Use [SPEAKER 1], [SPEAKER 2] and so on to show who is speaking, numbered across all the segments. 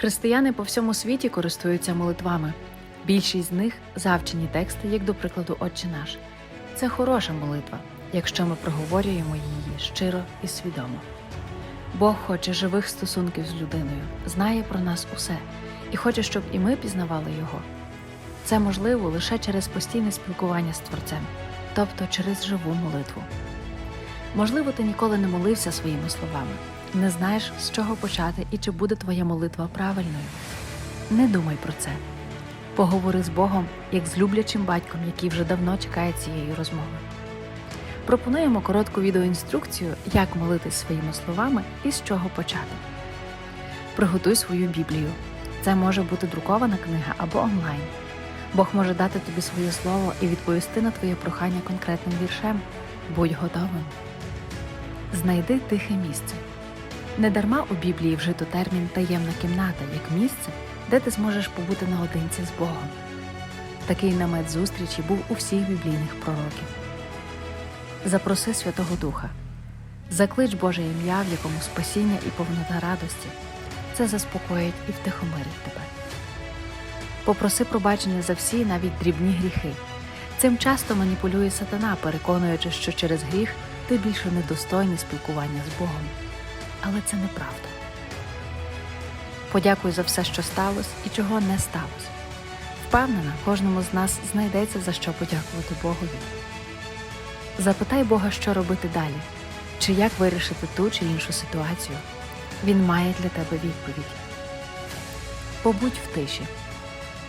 [SPEAKER 1] Християни по всьому світі користуються молитвами. Більшість з них завчені тексти, як до прикладу, Отче наш. Це хороша молитва, якщо ми проговорюємо її щиро і свідомо. Бог хоче живих стосунків з людиною, знає про нас усе і хоче, щоб і ми пізнавали його. Це можливо лише через постійне спілкування з Творцем, тобто через живу молитву. Можливо, ти ніколи не молився своїми словами, не знаєш, з чого почати і чи буде твоя молитва правильною. Не думай про це. Поговори з Богом як з люблячим батьком, який вже давно чекає цієї розмови. Пропонуємо коротку відеоінструкцію, як молитись своїми словами і з чого почати. Приготуй свою Біблію. Це може бути друкована книга або онлайн. Бог може дати тобі своє слово і відповісти на твоє прохання конкретним віршем. Будь готовим. Знайди тихе місце. Недарма у Біблії вжито термін таємна кімната як місце, де ти зможеш побути наодинці з Богом. Такий намет зустрічі був у всіх біблійних пророків. Запроси Святого Духа. Заклич Боже ім'я, в якому спасіння і повнота радості. Це заспокоїть і втихомирить тебе. Попроси пробачення за всі навіть дрібні гріхи. Цим часто маніпулює сатана, переконуючи, що через гріх ти більше недостойний спілкування з Богом. Але це неправда. Подякуй за все, що сталося і чого не сталося. Впевнена, кожному з нас знайдеться за що подякувати Богові. Запитай Бога, що робити далі, чи як вирішити ту чи іншу ситуацію. Він має для тебе відповідь. Побудь в тиші.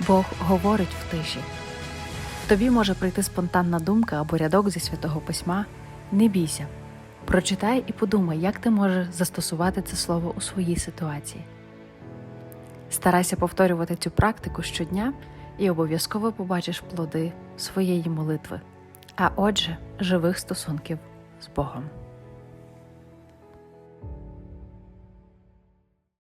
[SPEAKER 1] Бог говорить в тиші. Тобі може прийти спонтанна думка або рядок зі святого письма. Не бійся. Прочитай і подумай, як ти можеш застосувати це слово у своїй ситуації. Старайся повторювати цю практику щодня і обов'язково побачиш плоди своєї молитви, а отже, живих стосунків з Богом.